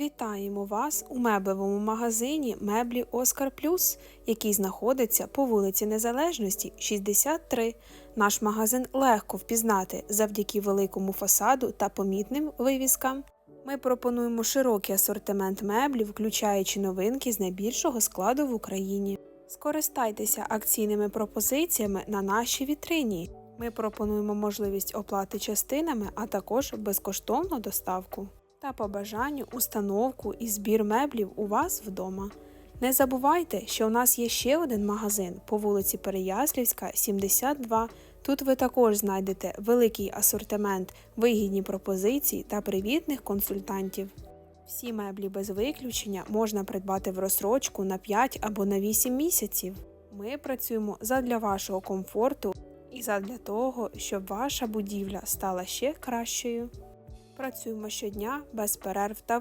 Вітаємо вас у меблевому магазині Меблі Оскар Плюс, який знаходиться по вулиці Незалежності 63. Наш магазин легко впізнати завдяки великому фасаду та помітним вивіскам. Ми пропонуємо широкий асортимент меблів, включаючи новинки з найбільшого складу в Україні. Скористайтеся акційними пропозиціями на нашій вітрині. Ми пропонуємо можливість оплати частинами, а також безкоштовну доставку та по установку і збір меблів у вас вдома. Не забувайте, що у нас є ще один магазин по вулиці Переяслівська, 72. Тут ви також знайдете великий асортимент, вигідні пропозиції та привітних консультантів. Всі меблі без виключення можна придбати в розсрочку на 5 або на 8 місяців. Ми працюємо задля вашого комфорту і задля того, щоб ваша будівля стала ще кращою. Працюємо щодня без перерв та